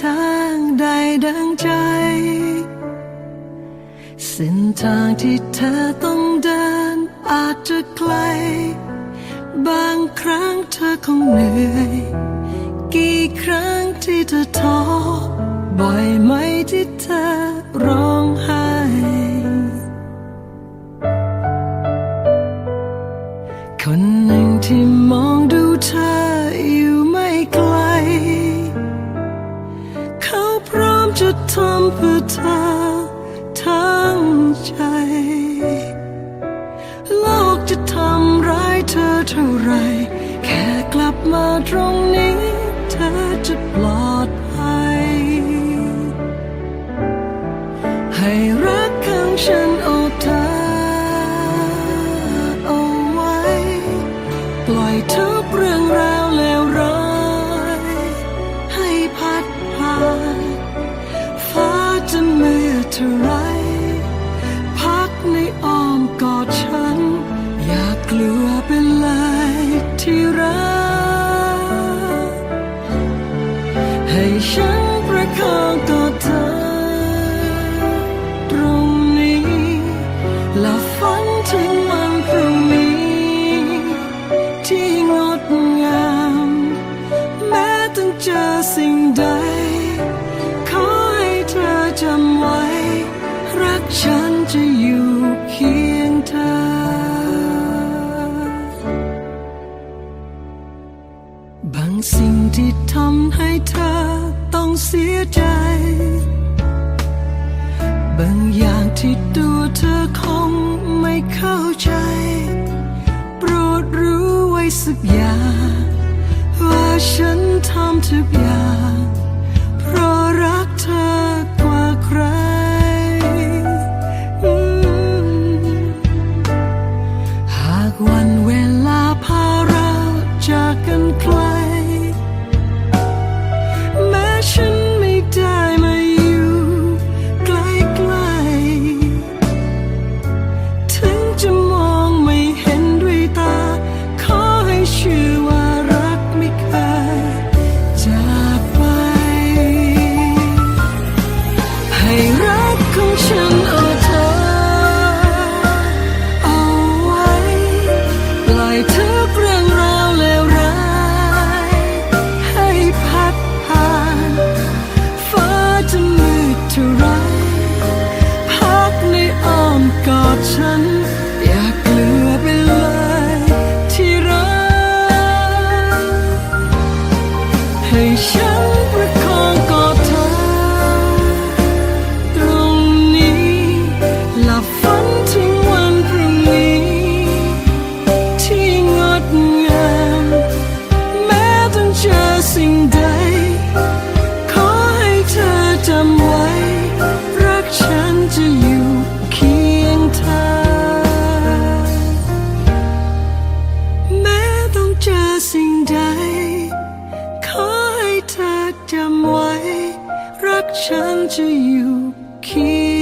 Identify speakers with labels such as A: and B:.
A: ทางใดดังใจ เส้นทางที่เธอต้องเดินอาจจะไกล บางครั้งเธอคงเหนื่อย กี่ครั้งที่เธอท้อบ่อยไหมที่เธอรอ จะทำเพื่อเธอทั้งใจ โลกจะทำร้ายเธอเท่าไร แค่กลับมาตรงนี้ สิ่งที่ทำให้เธอต้องเสียใจ บางอย่างที่ตัวเธอคงไม่เข้าใจ โปรดรู้ไว้สักอย่าง ว่าฉันทำทุกอย่าง เพราะรักเธอกว่าใคร หากวันเวลาพาเราจากกันไกล ให้ำไว้ รักฉันจะอยู่เคีย